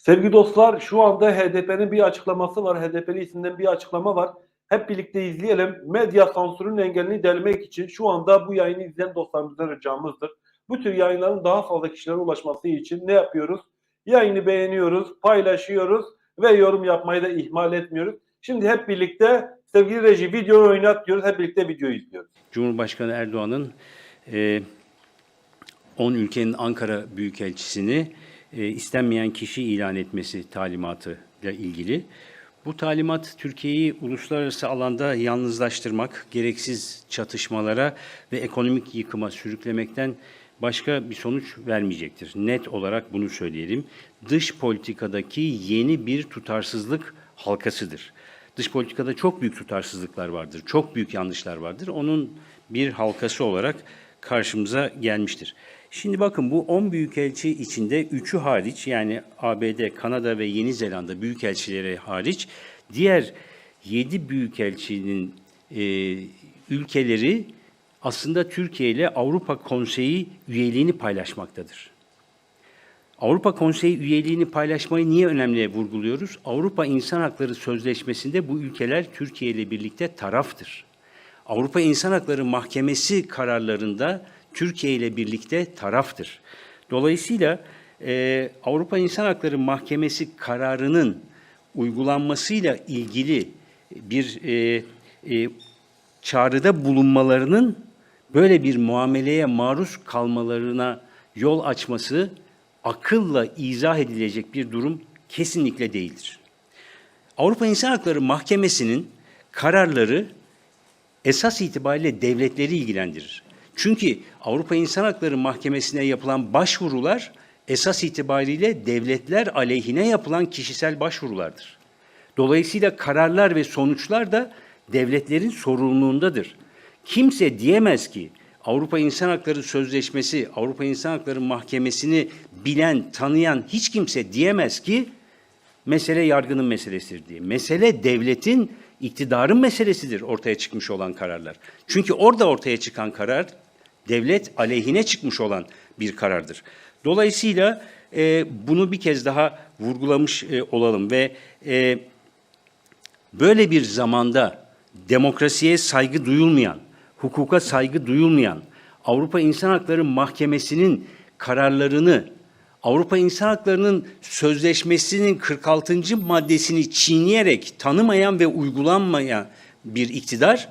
Sevgili dostlar şu anda HDP'nin bir açıklaması var. HDP'li isimden bir açıklama var. Hep birlikte izleyelim. Medya sansürünün engelini delmek için şu anda bu yayını izleyen dostlarımızdan ricamızdır. Bu tür yayınların daha fazla kişilere ulaşması için ne yapıyoruz? Yayını beğeniyoruz, paylaşıyoruz ve yorum yapmayı da ihmal etmiyoruz. Şimdi hep birlikte sevgili reji videoyu oynat diyoruz. Hep birlikte videoyu izliyoruz. Cumhurbaşkanı Erdoğan'ın e, 10 ülkenin Ankara Büyükelçisini e, istenmeyen kişi ilan etmesi talimatı ile ilgili. Bu talimat Türkiye'yi uluslararası alanda yalnızlaştırmak, gereksiz çatışmalara ve ekonomik yıkıma sürüklemekten başka bir sonuç vermeyecektir. Net olarak bunu söyleyelim. Dış politikadaki yeni bir tutarsızlık halkasıdır. Dış politikada çok büyük tutarsızlıklar vardır, çok büyük yanlışlar vardır. Onun bir halkası olarak karşımıza gelmiştir. Şimdi bakın bu 10 büyükelçi içinde 3'ü hariç yani ABD, Kanada ve Yeni Zelanda büyükelçileri hariç diğer 7 büyükelçinin e, ülkeleri aslında Türkiye ile Avrupa Konseyi üyeliğini paylaşmaktadır. Avrupa Konseyi üyeliğini paylaşmayı niye önemli vurguluyoruz? Avrupa İnsan Hakları Sözleşmesi'nde bu ülkeler Türkiye ile birlikte taraftır. Avrupa İnsan Hakları Mahkemesi kararlarında Türkiye ile birlikte taraftır. Dolayısıyla e, Avrupa İnsan Hakları Mahkemesi kararının uygulanmasıyla ilgili bir e, e, çağrıda bulunmalarının böyle bir muameleye maruz kalmalarına yol açması akılla izah edilecek bir durum kesinlikle değildir. Avrupa İnsan Hakları Mahkemesi'nin kararları esas itibariyle devletleri ilgilendirir. Çünkü Avrupa İnsan Hakları Mahkemesi'ne yapılan başvurular esas itibariyle devletler aleyhine yapılan kişisel başvurulardır. Dolayısıyla kararlar ve sonuçlar da devletlerin sorumluluğundadır. Kimse diyemez ki Avrupa İnsan Hakları Sözleşmesi, Avrupa İnsan Hakları Mahkemesi'ni bilen, tanıyan hiç kimse diyemez ki mesele yargının meselesidir diye. Mesele devletin, iktidarın meselesidir ortaya çıkmış olan kararlar. Çünkü orada ortaya çıkan karar devlet aleyhine çıkmış olan bir karardır. Dolayısıyla e, bunu bir kez daha vurgulamış e, olalım ve e, böyle bir zamanda demokrasiye saygı duyulmayan, hukuka saygı duyulmayan, Avrupa İnsan Hakları Mahkemesi'nin kararlarını, Avrupa İnsan Hakları'nın sözleşmesinin 46. maddesini çiğneyerek tanımayan ve uygulanmayan bir iktidar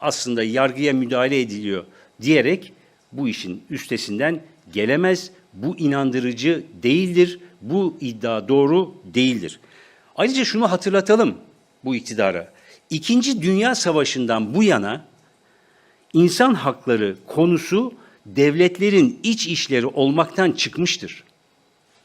aslında yargıya müdahale ediliyor diyerek bu işin üstesinden gelemez. Bu inandırıcı değildir. Bu iddia doğru değildir. Ayrıca şunu hatırlatalım bu iktidara. İkinci Dünya Savaşı'ndan bu yana insan hakları konusu devletlerin iç işleri olmaktan çıkmıştır.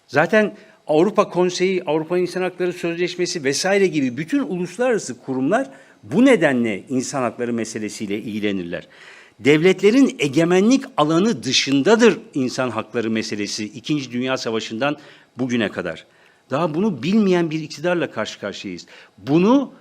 Zaten Avrupa Konseyi, Avrupa İnsan Hakları Sözleşmesi vesaire gibi bütün uluslararası kurumlar bu nedenle insan hakları meselesiyle ilgilenirler. Devletlerin egemenlik alanı dışındadır insan hakları meselesi İkinci Dünya Savaşı'ndan bugüne kadar. Daha bunu bilmeyen bir iktidarla karşı karşıyayız. Bunu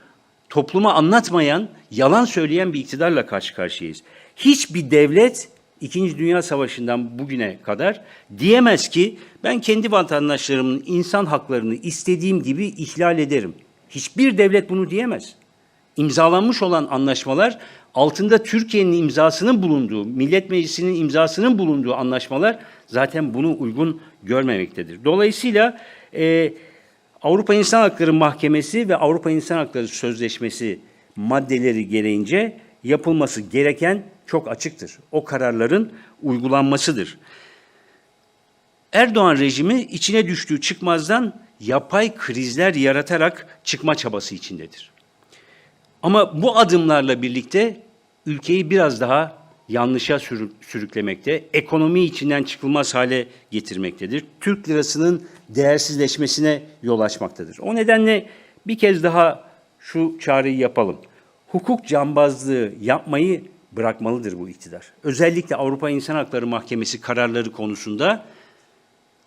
topluma anlatmayan, yalan söyleyen bir iktidarla karşı karşıyayız. Hiçbir devlet İkinci Dünya Savaşı'ndan bugüne kadar diyemez ki ben kendi vatandaşlarımın insan haklarını istediğim gibi ihlal ederim. Hiçbir devlet bunu diyemez. İmzalanmış olan anlaşmalar altında Türkiye'nin imzasının bulunduğu, Millet Meclisi'nin imzasının bulunduğu anlaşmalar zaten bunu uygun görmemektedir. Dolayısıyla e, Avrupa İnsan Hakları Mahkemesi ve Avrupa İnsan Hakları Sözleşmesi maddeleri gereğince yapılması gereken çok açıktır. O kararların uygulanmasıdır. Erdoğan rejimi içine düştüğü çıkmazdan yapay krizler yaratarak çıkma çabası içindedir. Ama bu adımlarla birlikte ülkeyi biraz daha yanlışa sürüklemekte, ekonomi içinden çıkılmaz hale getirmektedir. Türk lirasının değersizleşmesine yol açmaktadır. O nedenle bir kez daha şu çağrıyı yapalım. Hukuk cambazlığı yapmayı bırakmalıdır bu iktidar. Özellikle Avrupa İnsan Hakları Mahkemesi kararları konusunda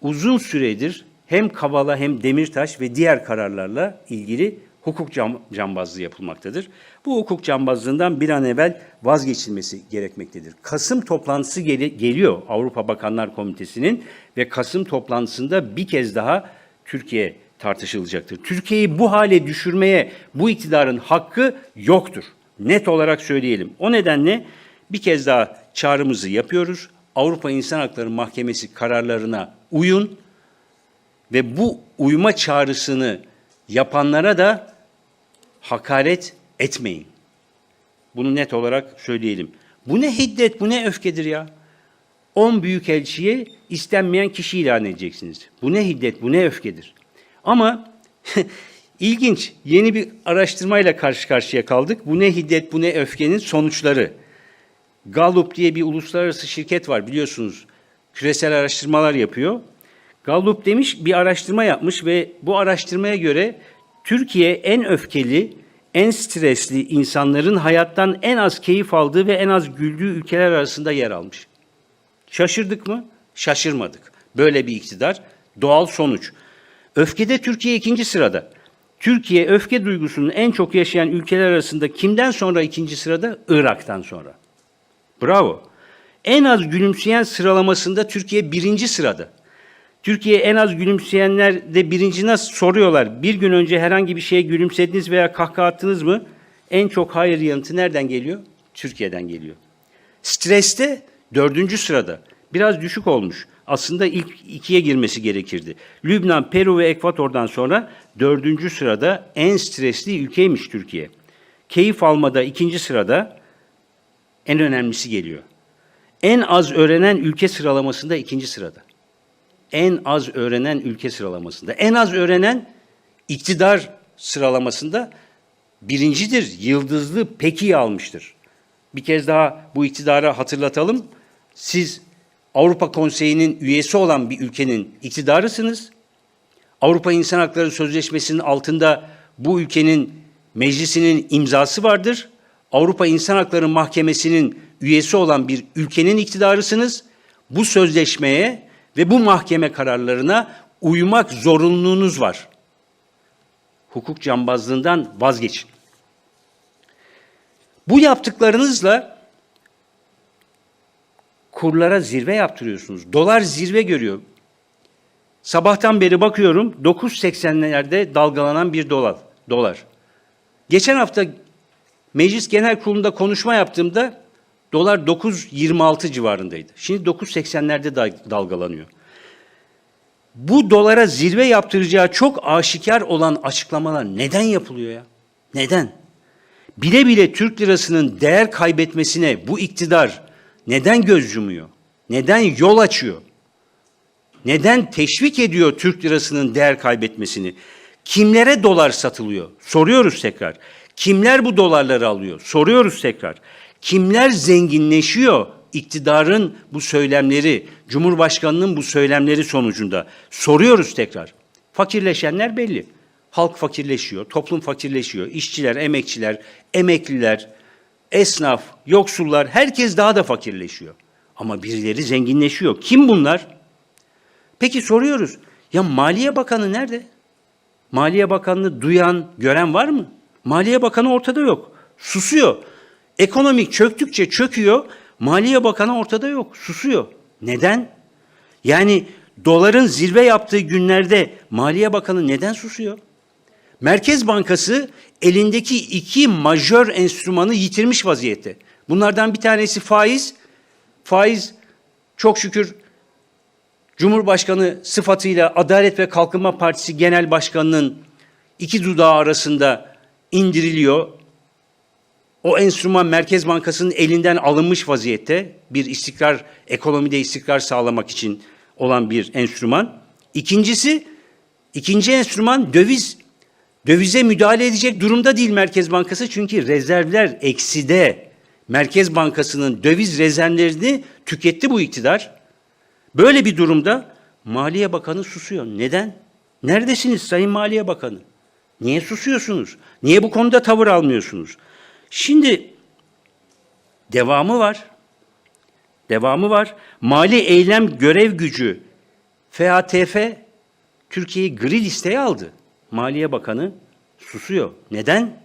uzun süredir hem Kavala hem Demirtaş ve diğer kararlarla ilgili hukuk cam, cambazlığı yapılmaktadır. Bu hukuk cambazlığından bir an evvel vazgeçilmesi gerekmektedir. Kasım toplantısı gel geliyor Avrupa Bakanlar Komitesi'nin ve Kasım toplantısında bir kez daha Türkiye tartışılacaktır. Türkiye'yi bu hale düşürmeye bu iktidarın hakkı yoktur. Net olarak söyleyelim. O nedenle bir kez daha çağrımızı yapıyoruz. Avrupa İnsan Hakları Mahkemesi kararlarına uyun ve bu uyma çağrısını yapanlara da hakaret etmeyin. Bunu net olarak söyleyelim. Bu ne hiddet, bu ne öfkedir ya? 10 büyükelçiye istenmeyen kişi ilan edeceksiniz. Bu ne hiddet, bu ne öfkedir. Ama ilginç, yeni bir araştırmayla karşı karşıya kaldık. Bu ne hiddet, bu ne öfkenin sonuçları. Gallup diye bir uluslararası şirket var biliyorsunuz. Küresel araştırmalar yapıyor. Gallup demiş bir araştırma yapmış ve bu araştırmaya göre Türkiye en öfkeli, en stresli insanların hayattan en az keyif aldığı ve en az güldüğü ülkeler arasında yer almış. Şaşırdık mı? Şaşırmadık. Böyle bir iktidar doğal sonuç. Öfkede Türkiye ikinci sırada. Türkiye öfke duygusunun en çok yaşayan ülkeler arasında kimden sonra ikinci sırada? Irak'tan sonra. Bravo. En az gülümseyen sıralamasında Türkiye birinci sırada. Türkiye en az gülümseyenler de birinci nasıl soruyorlar. Bir gün önce herhangi bir şeye gülümsediniz veya kahkaha attınız mı? En çok hayır yanıtı nereden geliyor? Türkiye'den geliyor. Streste dördüncü sırada. Biraz düşük olmuş. Aslında ilk ikiye girmesi gerekirdi. Lübnan, Peru ve Ekvator'dan sonra dördüncü sırada en stresli ülkeymiş Türkiye. Keyif almada ikinci sırada en önemlisi geliyor. En az öğrenen ülke sıralamasında ikinci sırada. En az öğrenen ülke sıralamasında. En az öğrenen iktidar sıralamasında birincidir. Yıldızlı peki almıştır. Bir kez daha bu iktidara hatırlatalım. Siz Avrupa Konseyi'nin üyesi olan bir ülkenin iktidarısınız. Avrupa İnsan Hakları Sözleşmesi'nin altında bu ülkenin meclisinin imzası vardır. Avrupa İnsan Hakları Mahkemesi'nin üyesi olan bir ülkenin iktidarısınız. Bu sözleşmeye ve bu mahkeme kararlarına uymak zorunluluğunuz var. Hukuk cambazlığından vazgeçin. Bu yaptıklarınızla kurlara zirve yaptırıyorsunuz. Dolar zirve görüyor. Sabahtan beri bakıyorum 9.80'lerde dalgalanan bir dolar. dolar. Geçen hafta Meclis Genel Kurulu'nda konuşma yaptığımda dolar 9.26 civarındaydı. Şimdi 9.80'lerde da- dalgalanıyor. Bu dolara zirve yaptıracağı çok aşikar olan açıklamalar neden yapılıyor ya? Neden? Bile bile Türk lirasının değer kaybetmesine bu iktidar neden göz yumuyor? Neden yol açıyor? Neden teşvik ediyor Türk lirasının değer kaybetmesini? Kimlere dolar satılıyor? Soruyoruz tekrar. Kimler bu dolarları alıyor? Soruyoruz tekrar. Kimler zenginleşiyor iktidarın bu söylemleri, Cumhurbaşkanının bu söylemleri sonucunda? Soruyoruz tekrar. Fakirleşenler belli. Halk fakirleşiyor, toplum fakirleşiyor. İşçiler, emekçiler, emekliler, esnaf, yoksullar herkes daha da fakirleşiyor. Ama birileri zenginleşiyor. Kim bunlar? Peki soruyoruz. Ya Maliye Bakanı nerede? Maliye Bakanı'nı duyan, gören var mı? Maliye Bakanı ortada yok. Susuyor. Ekonomik çöktükçe çöküyor. Maliye Bakanı ortada yok. Susuyor. Neden? Yani doların zirve yaptığı günlerde Maliye Bakanı neden susuyor? Merkez Bankası elindeki iki majör enstrümanı yitirmiş vaziyette. Bunlardan bir tanesi faiz. Faiz çok şükür Cumhurbaşkanı sıfatıyla Adalet ve Kalkınma Partisi Genel Başkanı'nın iki dudağı arasında indiriliyor. O enstrüman Merkez Bankası'nın elinden alınmış vaziyette. Bir istikrar, ekonomide istikrar sağlamak için olan bir enstrüman. İkincisi, ikinci enstrüman döviz. Dövize müdahale edecek durumda değil Merkez Bankası çünkü rezervler ekside. Merkez Bankası'nın döviz rezervlerini tüketti bu iktidar. Böyle bir durumda Maliye Bakanı susuyor. Neden? Neredesiniz Sayın Maliye Bakanı? Niye susuyorsunuz? Niye bu konuda tavır almıyorsunuz? Şimdi devamı var. Devamı var. Mali eylem görev gücü FATF Türkiye'yi gri listeye aldı. Maliye Bakanı susuyor. Neden?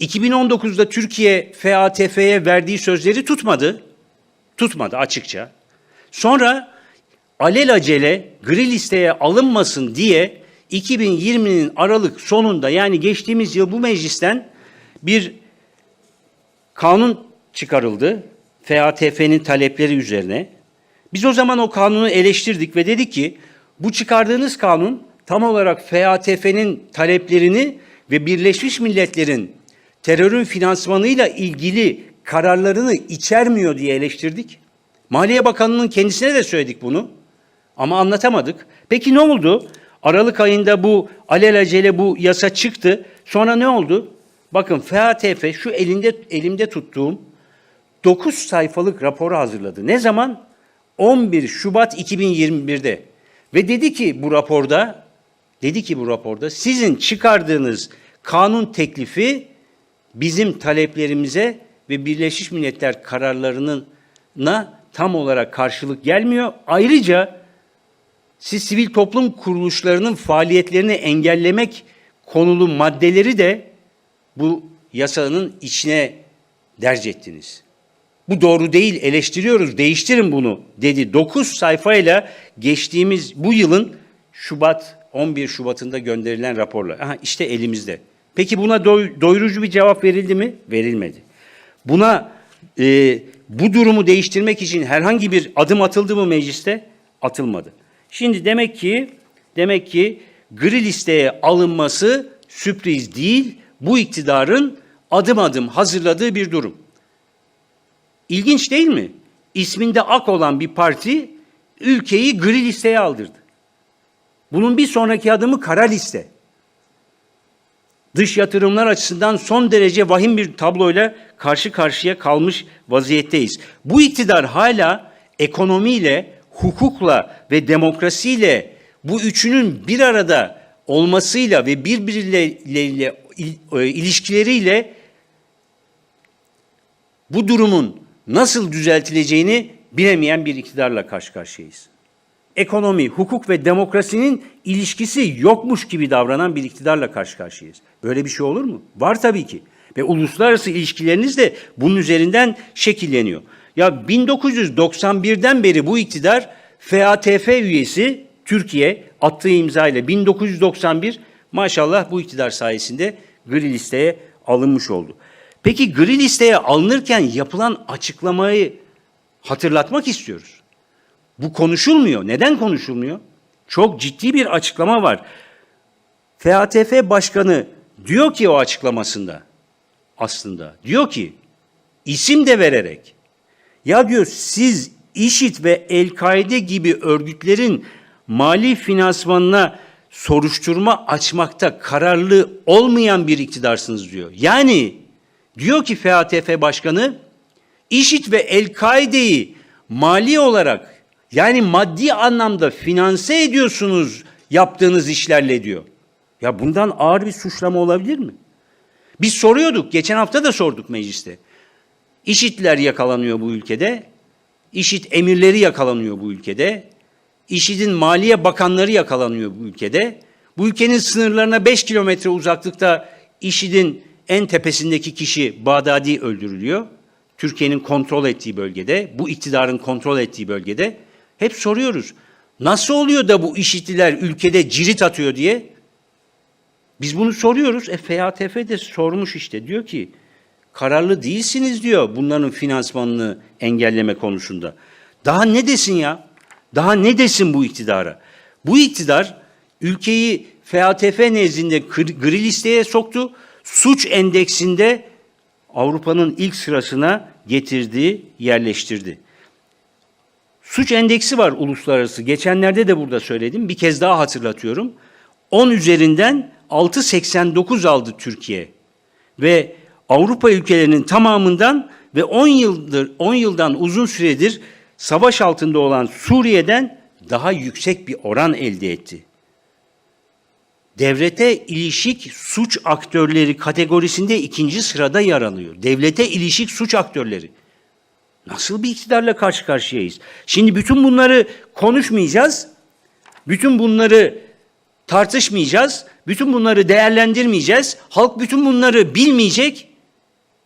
2019'da Türkiye FATF'ye verdiği sözleri tutmadı. Tutmadı açıkça. Sonra alelacele gri listeye alınmasın diye 2020'nin Aralık sonunda yani geçtiğimiz yıl bu meclisten bir kanun çıkarıldı. FATF'nin talepleri üzerine. Biz o zaman o kanunu eleştirdik ve dedik ki bu çıkardığınız kanun tam olarak FATF'nin taleplerini ve Birleşmiş Milletler'in terörün finansmanıyla ilgili kararlarını içermiyor diye eleştirdik. Maliye Bakanı'nın kendisine de söyledik bunu. Ama anlatamadık. Peki ne oldu? Aralık ayında bu alelacele bu yasa çıktı. Sonra ne oldu? Bakın FATF şu elinde elimde tuttuğum 9 sayfalık raporu hazırladı. Ne zaman? 11 Şubat 2021'de. Ve dedi ki bu raporda dedi ki bu raporda sizin çıkardığınız kanun teklifi bizim taleplerimize ve Birleşmiş Milletler kararlarına tam olarak karşılık gelmiyor. Ayrıca siz sivil toplum kuruluşlarının faaliyetlerini engellemek konulu maddeleri de bu yasanın içine derc ettiniz. Bu doğru değil, eleştiriyoruz, değiştirin bunu dedi. 9 sayfayla geçtiğimiz bu yılın Şubat, 11 Şubat'ında gönderilen raporla. Aha işte elimizde. Peki buna doy- doyurucu bir cevap verildi mi? Verilmedi. Buna e, bu durumu değiştirmek için herhangi bir adım atıldı mı mecliste? Atılmadı. Şimdi demek ki demek ki gri listeye alınması sürpriz değil, bu iktidarın adım adım hazırladığı bir durum. İlginç değil mi? İsminde ak olan bir parti ülkeyi gri listeye aldırdı. Bunun bir sonraki adımı kara liste. Dış yatırımlar açısından son derece vahim bir tabloyla karşı karşıya kalmış vaziyetteyiz. Bu iktidar hala ekonomiyle, hukukla ve demokrasiyle bu üçünün bir arada olmasıyla ve birbirleriyle ilişkileriyle bu durumun nasıl düzeltileceğini bilemeyen bir iktidarla karşı karşıyayız. Ekonomi, hukuk ve demokrasinin ilişkisi yokmuş gibi davranan bir iktidarla karşı karşıyayız. Böyle bir şey olur mu? Var tabii ki. Ve uluslararası ilişkileriniz de bunun üzerinden şekilleniyor. Ya 1991'den beri bu iktidar FATF üyesi Türkiye attığı imza ile 1991 maşallah bu iktidar sayesinde gri listeye alınmış oldu. Peki gri listeye alınırken yapılan açıklamayı hatırlatmak istiyoruz. Bu konuşulmuyor. Neden konuşulmuyor? Çok ciddi bir açıklama var. FATF Başkanı diyor ki o açıklamasında aslında diyor ki isim de vererek ya diyor siz IŞİD ve El-Kaide gibi örgütlerin mali finansmanına soruşturma açmakta kararlı olmayan bir iktidarsınız diyor. Yani diyor ki FATF Başkanı IŞİD ve El-Kaide'yi mali olarak yani maddi anlamda finanse ediyorsunuz yaptığınız işlerle diyor. Ya bundan ağır bir suçlama olabilir mi? Biz soruyorduk, geçen hafta da sorduk mecliste. İşitler yakalanıyor bu ülkede, İşit emirleri yakalanıyor bu ülkede, İşit'in maliye bakanları yakalanıyor bu ülkede. Bu ülkenin sınırlarına 5 kilometre uzaklıkta İşit'in en tepesindeki kişi Bağdadi öldürülüyor. Türkiye'nin kontrol ettiği bölgede, bu iktidarın kontrol ettiği bölgede. Hep soruyoruz. Nasıl oluyor da bu işitliler ülkede cirit atıyor diye? Biz bunu soruyoruz. E FATF de sormuş işte. Diyor ki kararlı değilsiniz diyor bunların finansmanını engelleme konusunda. Daha ne desin ya? Daha ne desin bu iktidara? Bu iktidar ülkeyi FATF nezdinde gri listeye soktu. Suç endeksinde Avrupa'nın ilk sırasına getirdi, yerleştirdi. Suç endeksi var uluslararası. Geçenlerde de burada söyledim. Bir kez daha hatırlatıyorum. 10 üzerinden 6.89 aldı Türkiye. Ve Avrupa ülkelerinin tamamından ve 10 yıldır 10 yıldan uzun süredir savaş altında olan Suriye'den daha yüksek bir oran elde etti. Devlete ilişik suç aktörleri kategorisinde ikinci sırada yer alıyor. Devlete ilişik suç aktörleri. Nasıl bir iktidarla karşı karşıyayız? Şimdi bütün bunları konuşmayacağız. Bütün bunları tartışmayacağız. Bütün bunları değerlendirmeyeceğiz. Halk bütün bunları bilmeyecek.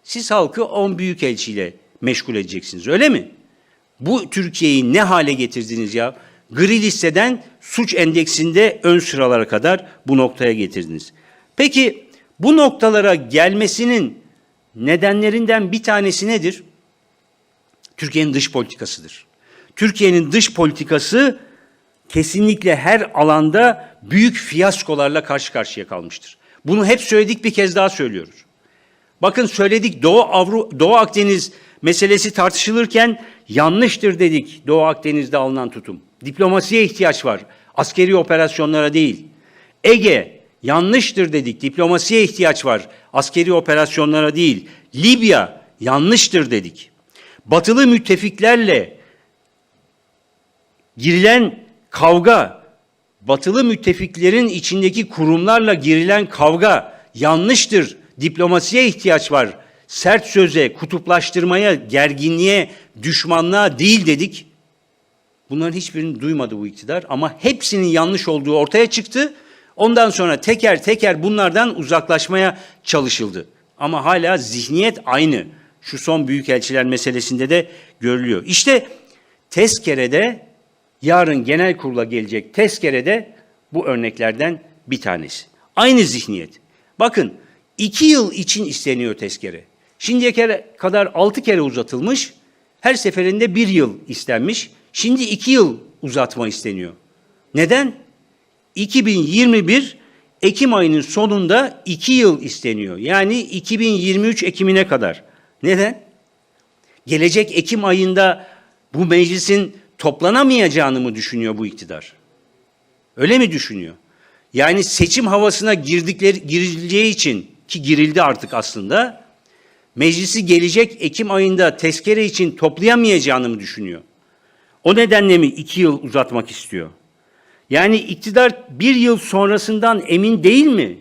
Siz halkı on büyükelçiyle meşgul edeceksiniz. Öyle mi? Bu Türkiye'yi ne hale getirdiniz ya? gri listeden suç endeksinde ön sıralara kadar bu noktaya getirdiniz. Peki bu noktalara gelmesinin nedenlerinden bir tanesi nedir? Türkiye'nin dış politikasıdır. Türkiye'nin dış politikası kesinlikle her alanda büyük fiyaskolarla karşı karşıya kalmıştır. Bunu hep söyledik bir kez daha söylüyoruz. Bakın söyledik Doğu, Avru Doğu Akdeniz meselesi tartışılırken yanlıştır dedik Doğu Akdeniz'de alınan tutum. Diplomasiye ihtiyaç var. Askeri operasyonlara değil. Ege yanlıştır dedik. Diplomasiye ihtiyaç var. Askeri operasyonlara değil. Libya yanlıştır dedik. Batılı müttefiklerle girilen kavga, batılı müttefiklerin içindeki kurumlarla girilen kavga yanlıştır. Diplomasiye ihtiyaç var. Sert söze, kutuplaştırmaya, gerginliğe, düşmanlığa değil dedik. Bunların hiçbirini duymadı bu iktidar ama hepsinin yanlış olduğu ortaya çıktı. Ondan sonra teker teker bunlardan uzaklaşmaya çalışıldı. Ama hala zihniyet aynı. Şu son büyükelçiler meselesinde de görülüyor. İşte tezkerede yarın genel kurula gelecek tezkerede bu örneklerden bir tanesi. Aynı zihniyet. Bakın iki yıl için isteniyor tezkere. Şimdiye kere- kadar altı kere uzatılmış. Her seferinde bir yıl istenmiş. Şimdi iki yıl uzatma isteniyor. Neden? 2021 Ekim ayının sonunda iki yıl isteniyor. Yani 2023 Ekim'ine kadar. Neden? Gelecek Ekim ayında bu meclisin toplanamayacağını mı düşünüyor bu iktidar? Öyle mi düşünüyor? Yani seçim havasına girdikleri girileceği için ki girildi artık aslında meclisi gelecek Ekim ayında tezkere için toplayamayacağını mı düşünüyor? O nedenle mi iki yıl uzatmak istiyor? Yani iktidar bir yıl sonrasından emin değil mi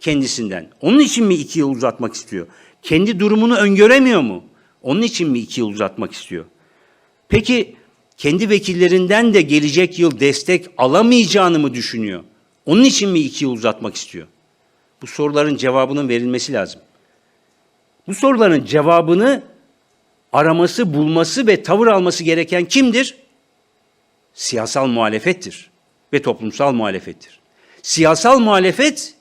kendisinden? Onun için mi iki yıl uzatmak istiyor? Kendi durumunu öngöremiyor mu? Onun için mi iki yıl uzatmak istiyor? Peki kendi vekillerinden de gelecek yıl destek alamayacağını mı düşünüyor? Onun için mi iki yıl uzatmak istiyor? Bu soruların cevabının verilmesi lazım. Bu soruların cevabını araması, bulması ve tavır alması gereken kimdir? Siyasal muhalefettir ve toplumsal muhalefettir. Siyasal muhalefet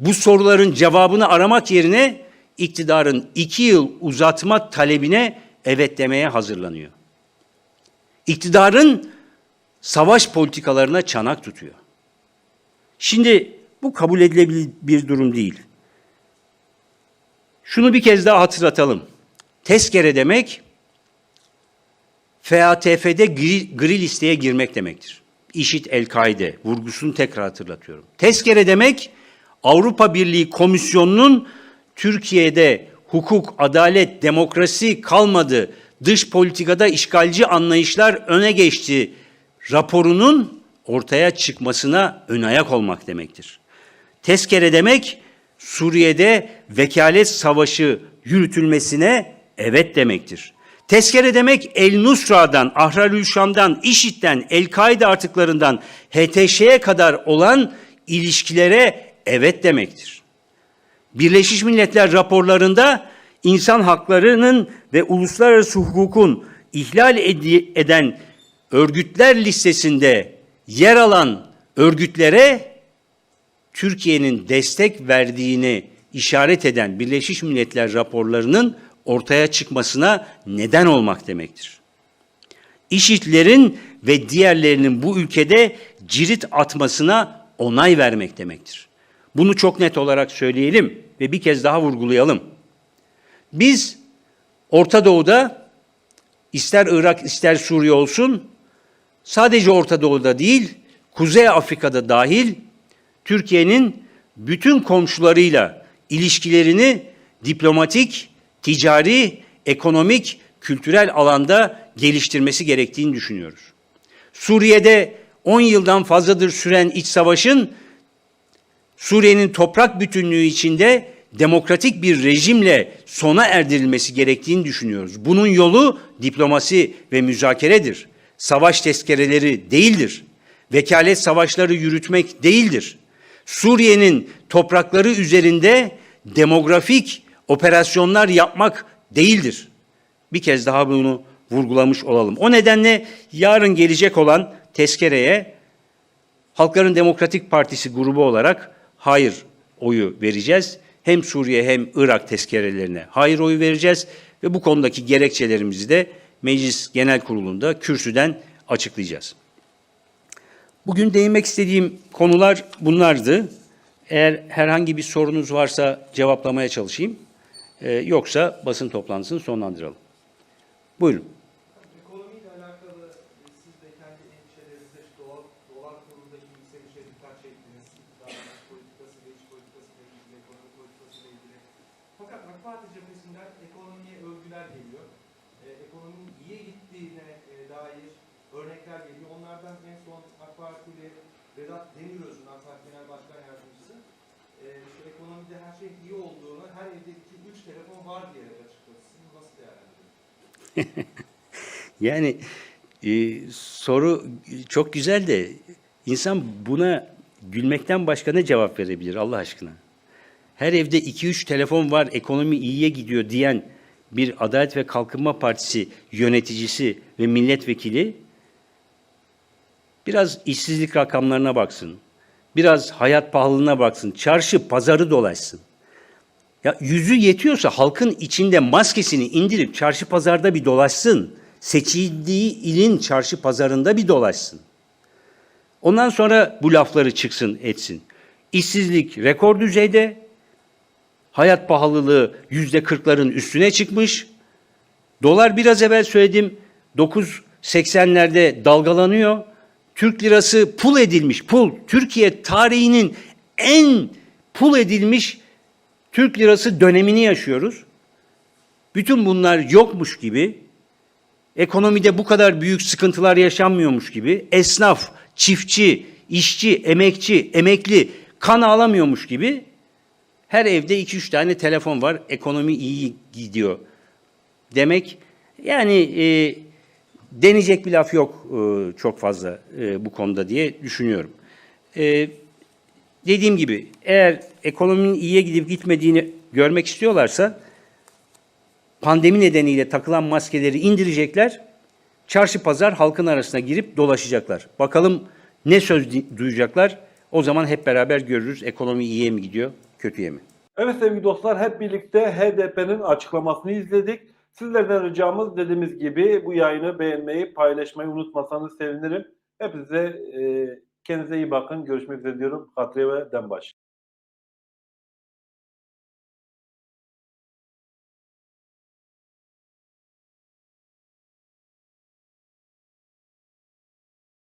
bu soruların cevabını aramak yerine iktidarın iki yıl uzatma talebine evet demeye hazırlanıyor. İktidarın savaş politikalarına çanak tutuyor. Şimdi bu kabul edilebilir bir durum değil. Şunu bir kez daha hatırlatalım. Tezkere demek FATF'de gri, gri listeye girmek demektir. İşit El-Kaide vurgusunu tekrar hatırlatıyorum. Tezkere demek Avrupa Birliği Komisyonu'nun Türkiye'de hukuk, adalet, demokrasi kalmadı, dış politikada işgalci anlayışlar öne geçti raporunun ortaya çıkmasına ön ayak olmak demektir. Tezkere demek Suriye'de vekalet savaşı yürütülmesine evet demektir. Tezkere demek El Nusra'dan, Ahrarül Şam'dan, İŞİD'den, El-Kaide artıklarından HTŞ'ye kadar olan ilişkilere evet demektir. Birleşmiş Milletler raporlarında insan haklarının ve uluslararası hukukun ihlal eden örgütler listesinde yer alan örgütlere Türkiye'nin destek verdiğini işaret eden Birleşmiş Milletler raporlarının ortaya çıkmasına neden olmak demektir. İşitlerin ve diğerlerinin bu ülkede cirit atmasına onay vermek demektir. Bunu çok net olarak söyleyelim ve bir kez daha vurgulayalım. Biz Orta Doğu'da ister Irak ister Suriye olsun sadece Orta Doğu'da değil Kuzey Afrika'da dahil Türkiye'nin bütün komşularıyla ilişkilerini diplomatik, ticari, ekonomik, kültürel alanda geliştirmesi gerektiğini düşünüyoruz. Suriye'de 10 yıldan fazladır süren iç savaşın Suriye'nin toprak bütünlüğü içinde demokratik bir rejimle sona erdirilmesi gerektiğini düşünüyoruz. Bunun yolu diplomasi ve müzakeredir. Savaş tezkereleri değildir. Vekalet savaşları yürütmek değildir. Suriye'nin toprakları üzerinde demografik operasyonlar yapmak değildir. Bir kez daha bunu vurgulamış olalım. O nedenle yarın gelecek olan tezkereye Halkların Demokratik Partisi grubu olarak hayır oyu vereceğiz. Hem Suriye hem Irak tezkerelerine hayır oyu vereceğiz ve bu konudaki gerekçelerimizi de Meclis Genel Kurulu'nda kürsüden açıklayacağız. Bugün değinmek istediğim konular bunlardı. Eğer herhangi bir sorunuz varsa cevaplamaya çalışayım. Ee, yoksa basın toplantısını sonlandıralım. Buyurun. Ekonomiyle alakalı e, siz de kendi endişelerinizde işte dolar, dolar kurundaki yükselişe dikkat çektiniz. İktidarın iç politikası ve iç politikası ile ilgili, ekonomi politikası ile ilgili. Fakat AK Parti cephesinden ekonomiye övgüler geliyor. E, ekonominin iyiye gittiğine e, dair örnekler geliyor. Onlardan en son AK Partili Vedat Demiröz'ün AK Parti Genel Başkan Yardımcısı e, işte ekonomide her şeyin iyi evde 2-3 telefon var diyerek açıkladı. Siz bunu nasıl değerlendiriyorsunuz? Yani e, soru çok güzel de insan buna gülmekten başka ne cevap verebilir Allah aşkına? Her evde 2-3 telefon var, ekonomi iyiye gidiyor diyen bir Adalet ve Kalkınma Partisi yöneticisi ve milletvekili biraz işsizlik rakamlarına baksın. Biraz hayat pahalılığına baksın. Çarşı, pazarı dolaşsın. Ya yüzü yetiyorsa halkın içinde maskesini indirip çarşı pazarda bir dolaşsın. Seçildiği ilin çarşı pazarında bir dolaşsın. Ondan sonra bu lafları çıksın etsin. İşsizlik rekor düzeyde. Hayat pahalılığı yüzde kırkların üstüne çıkmış. Dolar biraz evvel söyledim 9.80'lerde dalgalanıyor. Türk lirası pul edilmiş pul. Türkiye tarihinin en pul edilmiş Türk lirası dönemini yaşıyoruz. Bütün bunlar yokmuş gibi, ekonomide bu kadar büyük sıkıntılar yaşanmıyormuş gibi, esnaf, çiftçi, işçi, emekçi, emekli kan ağlamıyormuş gibi her evde iki üç tane telefon var, ekonomi iyi gidiyor demek. Yani e, deneyecek bir laf yok e, çok fazla e, bu konuda diye düşünüyorum. E, dediğim gibi eğer ekonominin iyiye gidip gitmediğini görmek istiyorlarsa pandemi nedeniyle takılan maskeleri indirecekler. Çarşı pazar halkın arasına girip dolaşacaklar. Bakalım ne söz duyacaklar. O zaman hep beraber görürüz ekonomi iyiye mi gidiyor, kötüye mi? Evet sevgili dostlar hep birlikte HDP'nin açıklamasını izledik. Sizlerden ricamız dediğimiz gibi bu yayını beğenmeyi, paylaşmayı unutmasanız sevinirim. Hepinize e, kendinize iyi bakın. Görüşmek üzere diyorum. Katriye ve Dembaş.